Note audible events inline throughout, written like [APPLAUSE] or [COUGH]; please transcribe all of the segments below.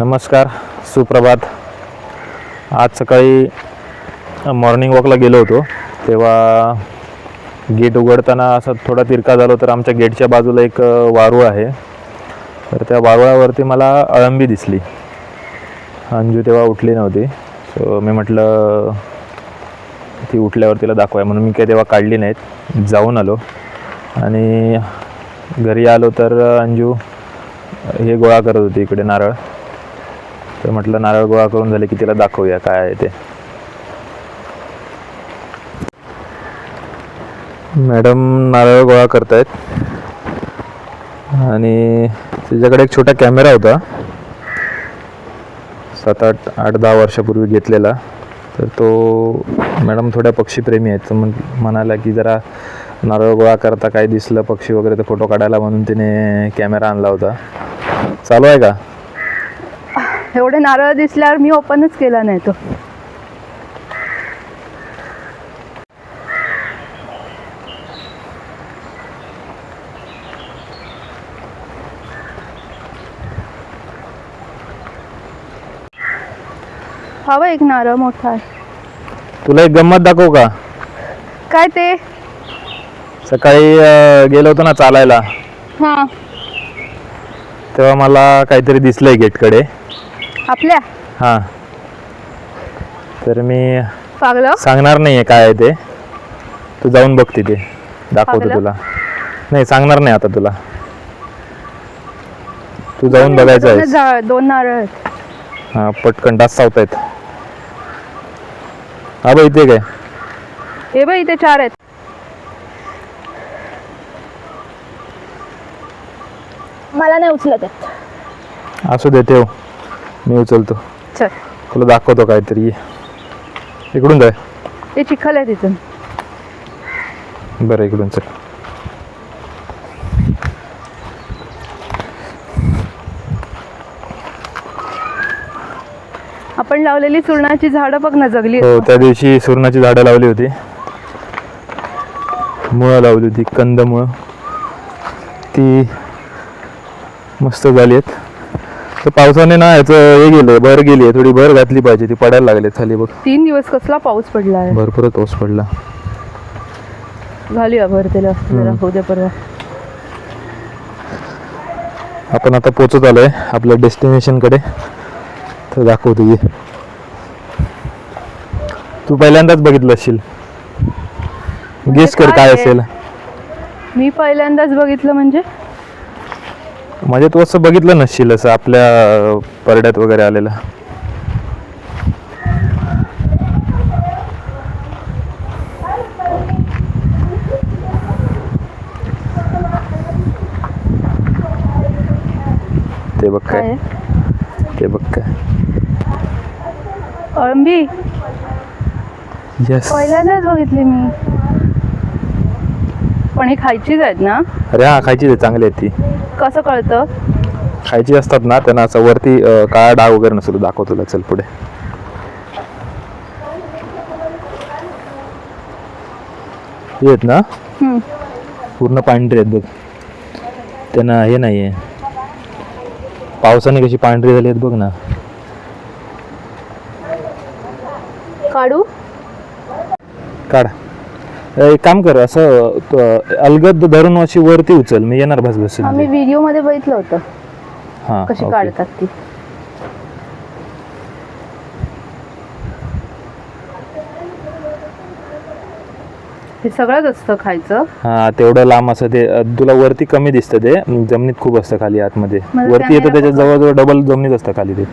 नमस्कार सुप्रभात. आज सकाळी मॉर्निंग वॉकला गेलो होतो. तेव्हा गेट उघडताना असं थोडा तिरका झालो तर आमच्या गेटच्या बाजूला एक वारूळ आहे. तर त्या वारुळावरती मला अळंबी दिसली. अंजू तेव्हा उठली नव्हती. सो मी म्हटलं ती उठल्यावर तिला दाखवाय. म्हणून मी काही तेव्हा काढली नाहीत. जाऊन आलो. आणि घरी आलो तर अंजू हे गोळा करत होती इकडे नारळ. तर म्हटलं नारळ गोळा करून झाले की तिला दाखवूया काय आहे ते. मॅडम नारळ गोळा करतायत. आणि तिच्याकडे एक छोटा कॅमेरा होता. सात आठ आठ दहा वर्षापूर्वी घेतलेला. तर तो मॅडम थोड्या पक्षीप्रेमी आहेत. तर म्हण म्हणाल्या की जरा नारळ गोळा करता काय दिसलं पक्षी वगैरे तर फोटो काढायला म्हणून तिने कॅमेरा आणला होता. चालू आहे का? एवढे नारळ दिसल्यावर मी ओपनच केला नाही तो. हवं एक नारळ मोठा आहे. तुला एक गंमत दाखवू का? काय ते? सकाळी अं, गेलो होतो ना चालायला. हा. तेव्हा मला काहीतरी दिसलंय गेटकडे. आपल्या? हां. तर मी पागलं? सांगणार नाही आहे काय आहे ते. तू जाऊन बघ तिथे. दाखवतो पागलं? तुला. नाही सांगणार नाही आता तुला. तू जाऊन बघायचं दोन आहे दोन नारळ आहेत. हां पटकन डास चावतायत हा बघ इथे काय? हे बाई इथे चार आहेत. मला नाही उचलत आहेत. असू दे ठेव. मी उचलतो. चल. तुला दाखवतो काहीतरी. ये. इकडून जाय. ते चिखल आहे तिथून. बरं इकडून चल. आपण लावलेली चूर्णाची झाडं बघ ना जगली. हो त्या दिवशी सुरणाची झाडं लावली होती. मुळं लावली होती कंदमुळं. ती मस्त झाली आहेत. तर पावसाने ना याचं हे गेलं भर गेली आहे थोडी भर घातली पाहिजे ती पडायला लागली खाली बघ. तीन दिवस कसला पाऊस पडला आहे. भरपूरच पाऊस पडला. घालूया भर त्याला जरा हम्म. उद्या परवा. आपण आता पोचत आलोय आपल्या डेस्टिनेशनकडे. तर दाखवतो ये. तू पहिल्यांदाच बघितलं असशील. गेस कर काय काय आहे? असेल. मी पहिल्यांदाच बघितलं म्हणजे? म्हणजे तू असं बघितलं नसशील असं आपल्या परड्यात वगैरे आलेलं. ते बघ काय? ते बघ काय. अळंबी? येस पहिल्यांदाच बघितली मी. पण ही खायचीच आहेत ना? अरे हा खायची चांगली आहे ती. कसं कळतं? खायची असतात ना त्यांना असं वरती अं, काळा डाग वगैरे नसतो दाखव तुला चल पुढे. येत ना? हम्म. पूर्ण पांढरे आहेत बघ. त्यांना हे नाही आहे पावसाने कशी पांढरी झाली आहेत बघ ना. काढू? काढ. एक काम कर असं त- अलगद धरून अशी वरती उचल मी येणार भास बस आम्ही व्हिडिओमध्ये बघितलं होतं. हा कशी ओके. काढतात ती. हे सगळंच असतं खायचं. हा तेवढं लांब असं ते अं, तुला वरती कमी दिसतं ते जमिनीत खूप असतं खाली आतमध्ये. मला वरती येतं त्याच्या. जवळजवळ डबल जमिनीत असतं खाली ते.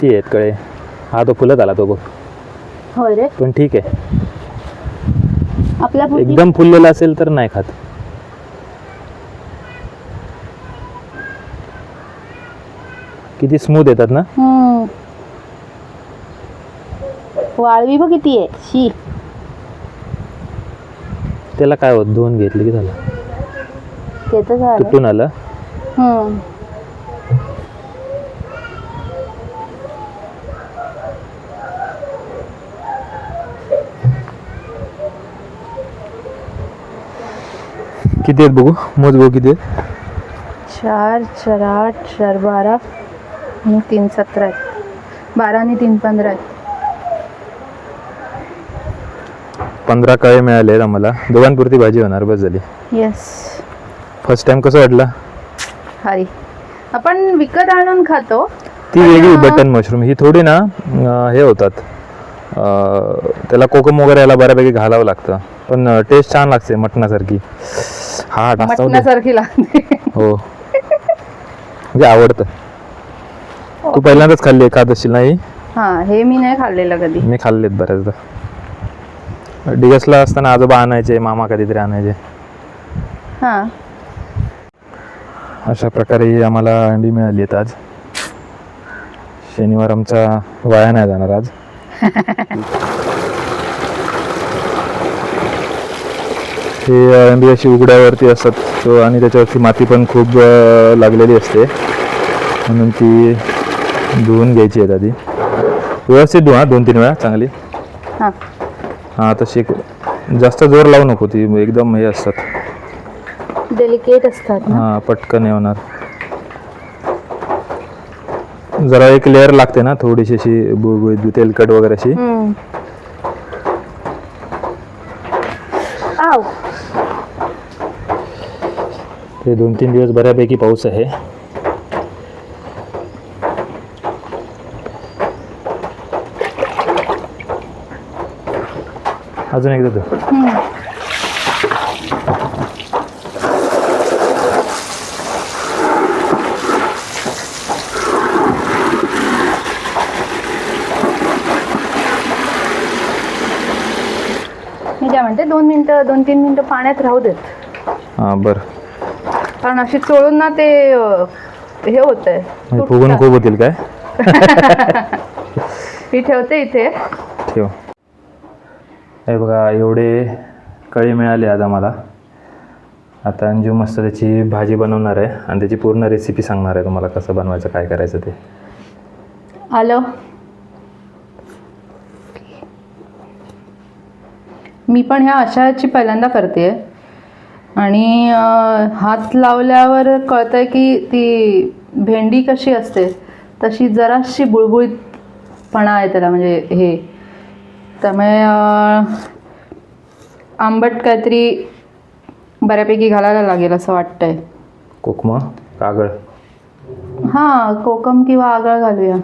किती आहेत कळे हा तो फुलत आला तो बघ. होय रे. पण ठीक आहे. आपल्या एकदम फुललेला असेल तर नाही खात. किती स्मूथ येतात ना? हम्म. वाळवी बघ किती आहे. शी. त्याला काय होत? धुवून घेतलं की झालं. ते तर झालं. तुटून आलं. हम्म. किती आहेत बघू? मोज बघू किती आहेत. चार चार आठ चार बारा आणि तीन सतरा आहेत. बारा आणि तीन पंधरा आहेत. पंधरा कळे मिळाले आहेत आम्हाला. दोघांपुरती भाजी होणार बस झाली. येस फर्स्ट टाइम कसं वाटलं? हाय आपण विकत आणून खातो. ती वेगळी बटन मशरूम ही थोडी ना अं, हे होतात. अं, त्याला कोकम वगैरे याला बऱ्यापैकी घालावं लागतं. पण टेस्ट छान लागते मटणासारखी. हा. मटणासारखी लागते. हो. म्हणजे आवडतं. तू पहिल्यांदाच खाल्ली असशील नाही? हा हे मी नाही खाल्लेलं कधी. मी खाल्लेत बऱ्याचदा. डिगसला असताना आजोबा आणायचे मामा कधीतरी आणायचे. हा. अशा प्रकारे ही आम्हाला अंडी मिळाली आहेत आज. शनिवार आमचा वाया नाही जाणार आज. [LAUGHS] हे अंडी अशी उघड्यावरती असतात. आणि त्याच्यावरती माती पण खूप लागलेली असते. म्हणून ती धुवून घ्यायची आहेत आधी. व्यवस्थित धुवा दोन तीन वेळा चांगली. हा. हां तशी जास्त जोर लावू नको ती एकदम हे असतात. डेलिकेट असतात हां पटकन हे होणार जरा एक लेअर लागते ना थोडीशी अशी तेलकट वगैरे अशी हम्म. आव ते दोन तीन दिवस बऱ्यापैकी पाऊस आहे. अजून एकदा धु. मी काय म्हणते दोन मिनिटं दोन तीन मिनिटं पाण्यात राहू देत. हां बरं. कारण अशी चोळून ना ते हे होत म्हणजे फुगून खूप होतील काय? [LAUGHS] मी ठेवते इथे. ठेव. हे बघा एवढे कळी मिळाले आज आम्हाला. आता अंजू मस्त त्याची भाजी बनवणार आहे आणि त्याची पूर्ण रेसिपी सांगणार आहे तुम्हाला कसं बनवायचं काय करायचं ते. आलं. मी पण ह्या अशाची पहिल्यांदा करते आणि हात लावल्यावर कळतंय की ती भेंडी कशी असते तशी जराशी बुळबुळीतपणा आहे त्याला म्हणजे हे. त्यामुळे आंबट काहीतरी बऱ्यापैकी घालायला लागेल असं वाटतंय. कोकम? कागळ हां कोकम किंवा आगळ घालूया.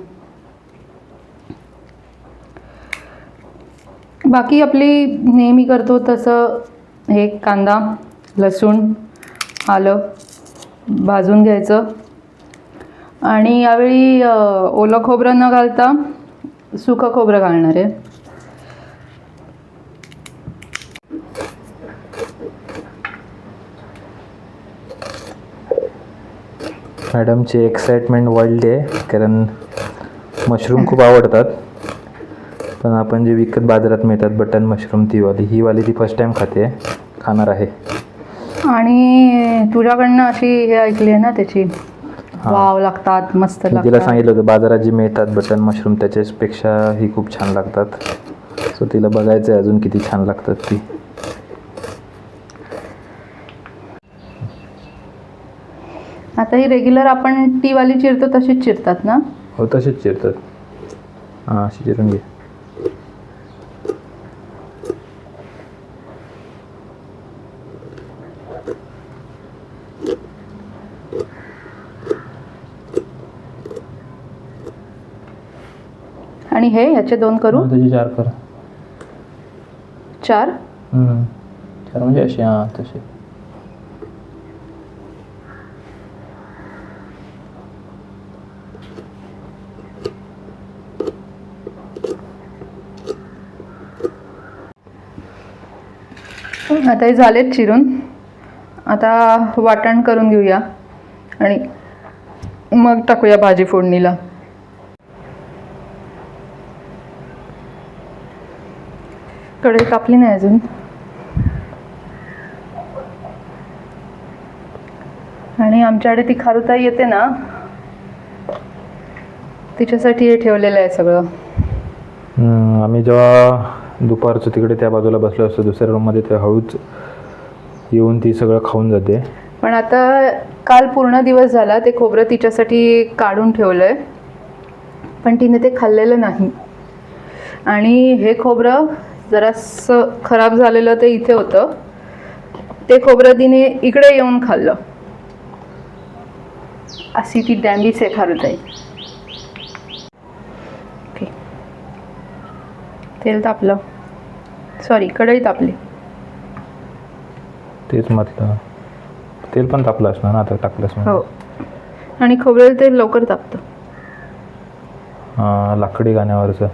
बाकी आपली नेहमी करतो तसं हे कांदा. लसूण आलं भाजून घ्यायचं. आणि यावेळी ओलं खोबरं न घालता सुकं खोबरं घालणार आहे. मॅडमची एक्साइटमेंट वाढली आहे कारण मशरूम खूप आवडतात. पण आपण जे विकत बाजारात मिळतात बटन मशरूम ती वाली ही वाली ती फर्स्ट टाइम खाते खाणार आहे. आणि तुझ्याकडनं अशी हे ऐकली आहे ना त्याची. वाव लागतात मस्त मी तिला लागतात. सांगितलं होतं बाजारात जे मिळतात बटन मशरूम त्याच्यापेक्षा ही खूप छान लागतात. सो तिला बघायचं आहे अजून किती छान लागतात ती. आता ही रेग्युलर आपण टी वाली चिरतो तशीच चिरतात ना? हो तसेच चिरतात. हां अशी चिरून घे आणि हे ह्याचे दोन करू? त्याची चार कर. चार? चार म्हणजे अशी हां तशी आता हे झालेत चिरून. आता वाटण करून घेऊया. आणि मग टाकूया भाजी फोडणीला. कढई कापली नाही अजून. आणि आमच्याकडे ती खारुताई येते ना तिच्यासाठी हे ठेवलेलं आहे सगळं. आम्ही जेव्हा दुपारचं तिकडे त्या बाजूला बसलो असतो दुसऱ्या रूममध्ये तेव्हा हळूच येऊन ती सगळं खाऊन जाते. पण आता काल पूर्ण दिवस झाला ते खोबरं तिच्यासाठी काढून ठेवलं आहे पण तिने ते खाल्लेलं नाही. आणि हे खोबरं जरासं खराब झालेलं ते इथे होतं. ते खोबरं तिने इकडे येऊन खाल्लं. अशी ती डॅम्बीस आहे खरं ताई ओके. तेल तापलं. सॉरी कढई तापली. तेच म्हटलं. तेल पण तापलं असणार ना आता म्हणून. हो. आणि खोबरेल तेल लवकर तापतं. लाकडी गाण्यावरचं.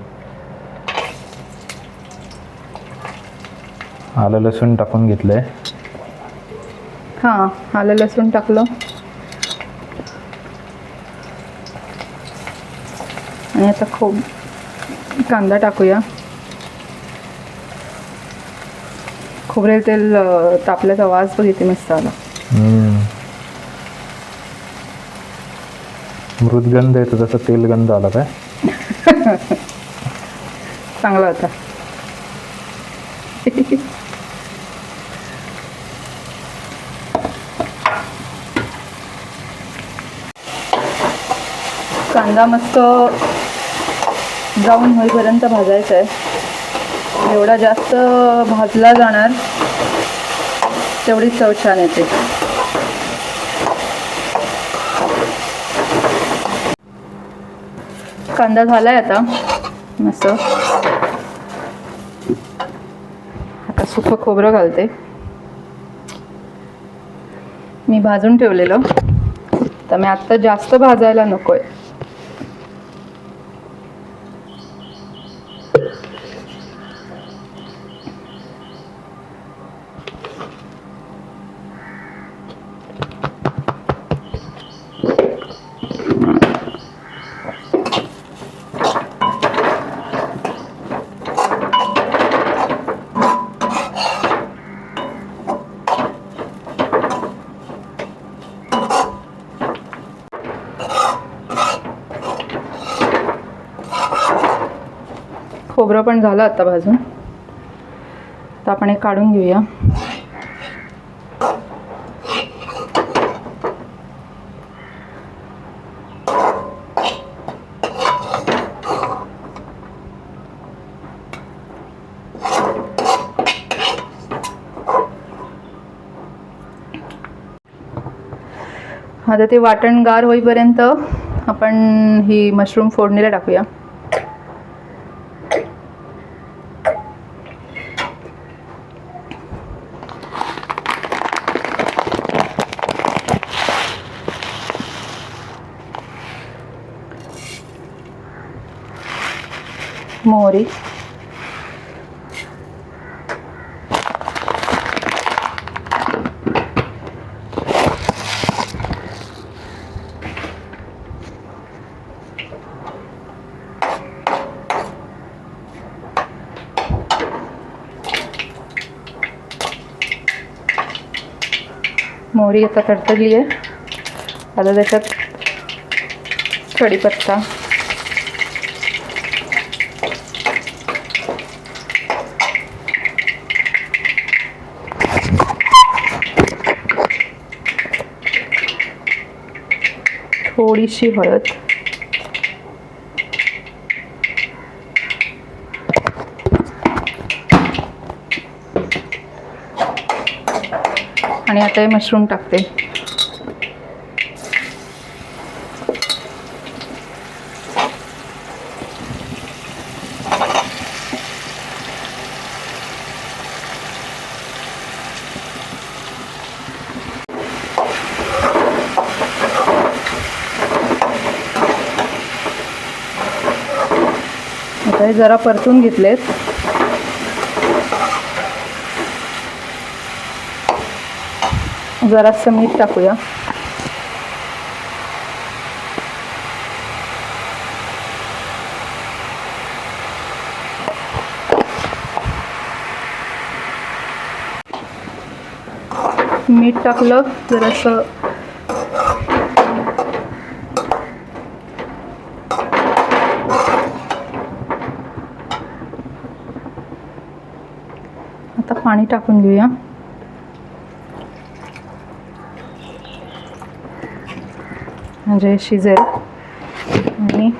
आलं लसूण टाकून घेतलंय. हां आलं लसूण टाकलं. आणि आता खूप कांदा टाकूया. खोबरेल तेल तापल्याचा वास बघितली मस्त आला. मृदगंध येतो तसं तेलगंध आला काय? [LAUGHS] चांगला होता. [LAUGHS] कांदा मस्त ब्राऊन होईपर्यंत भाजायचा आहे. एवढा जास्त भाजला जाणार तेवढी चव छान येते. कांदा झालाय आता मस्त. आता सुकं खोबरं घालते. मी भाजून ठेवलेलं. तर मी आत्ता जास्त भाजायला नकोय. खोबरं पण झालं आता भाजून. तर आपण हे काढून घेऊया. आता ते वाटण गार होईपर्यंत आपण ही मशरूम फोडणीला टाकूया मोहरी मोहरी आता तडतडली आहे. आता त्याच्यात कढीपत्ता थोडीशी हळद. आणि आता हे मशरूम टाकते. आता हे जरा परतून घेतलेत. जरासं मीठ टाकूया मीठ टाकलं जरासं आता पाणी टाकून घेऊया म्हणजे शिजेल. आणि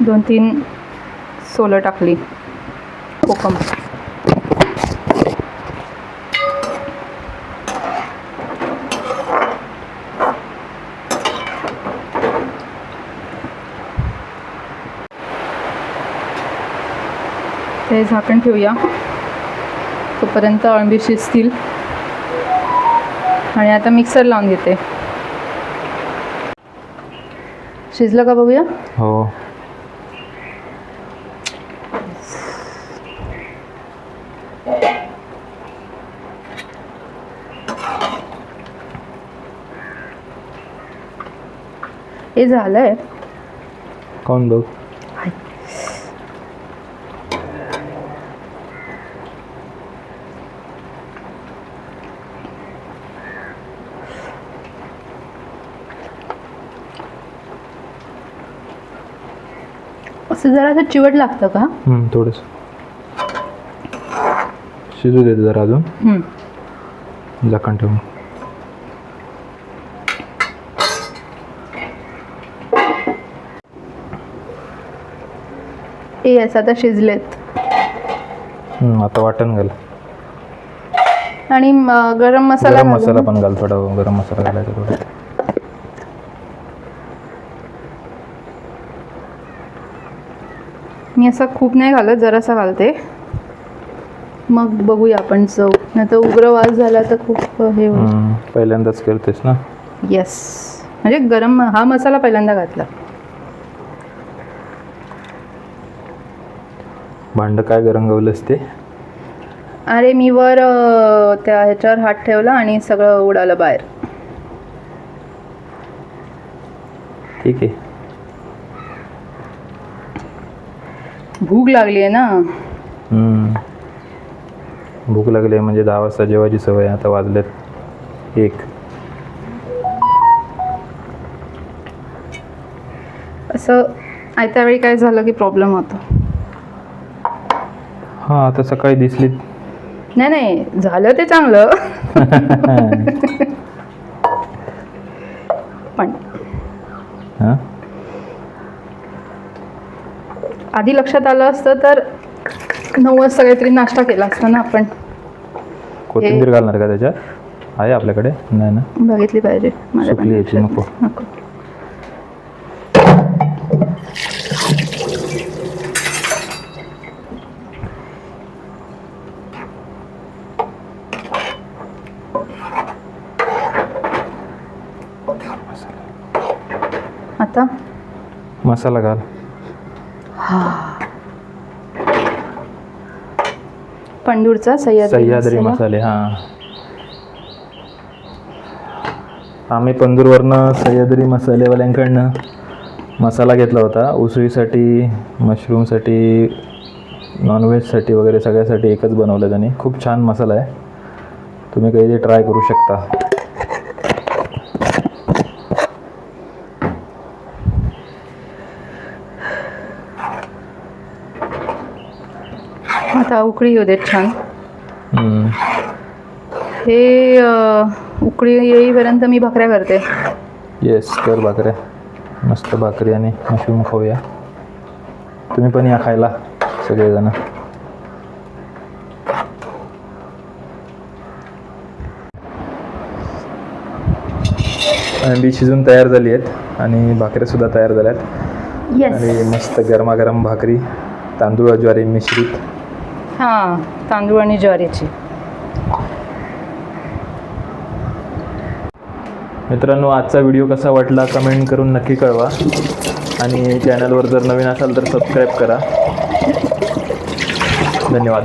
दोन तीन सोलं टाकली. कोकम. ते झाकण ठेवूया. तोपर्यंत अळंबी शिजतील आणि आता मिक्सर लावून घेते. शिजलं का बघूया? हो. हे झालंय. काऊन बघ? असं जरा असं चिवट लागतं का? थोडंसं. शिजू देते जरा अजून. झाकण ठेवून. येस आता शिजलेत. आता वाटण घाल. आणि गरम मसाला गरम. मसाला पण घाल थोडा गरम मसाला घालायचा थोडा. मी असा खूप नाही घालत जरासा घालते. मग बघूया आपण चव. नाही तर उग्र वास झाला तर खूप हे होईल. पहिल्यांदाच करतेस ना? येस म्हणजे गरम हा मसाला पहिल्यांदा घातला. भांड काय गरम गवलंस ते? अरे मी वर अ, त्या ह्याच्यावर हात ठेवला आणि सगळं उडालं बाहेर. ठीक आहे. भूक लागली आहे ना हम्म. भूक लागली आहे म्हणजे दहा वाजता जेवायची सवय आहे. आता वाजलेत एक असं आयत्या वेळी काय झालं की प्रॉब्लेम होतो हां आता सकाळी दिसली नाही नाही झालं ते चांगलं [LAUGHS] आधी लक्षात आलं असतं तर नऊ वाजता काहीतरी नाश्ता केला असता ना आपण. कोथिंबीर घालणार का त्याच्यात? आहे आपल्याकडे? नाही ना? बघितली पाहिजे. माझ्या पण सुकली याची नको. नको. आता? मसाला घाल. पंडूरचा सह्याद्री सह्याद्री मसाला. मसाले हां. आम्ही पंदूरवरनं सह्याद्री मसालेवाल्यांकडनं मसाला घेतला होता. उसळीसाठी मशरूमसाठी नॉनव्हेजसाठी वगैरे सगळ्यासाठी एकच बनवलं त्याने. खूप छान मसाला आहे. तुम्ही काही ट्राय करू शकता. आता उकळी येऊ देत छान. हे उकळी येईपर्यंत मी भाकऱ्या करते. येस कर भाकऱ्या. मस्त भाकरी आणि मशरूम खाऊया. तुम्ही पण या खायला सगळेजण. अंडी शिजून तयार झाली आहेत आणि भाकऱ्या सुद्धा तयार झाल्यात. येस आणि मस्त गरमागरम भाकरी तांदूळ ज्वारी मिश्रित. हां तांदूळ आणि ज्वारीची. मित्रांनो आजचा व्हिडिओ कसा वाटला कमेंट करून नक्की कळवा. आणि चॅनलवर जर नवीन असाल तर सबस्क्राईब करा. धन्यवाद.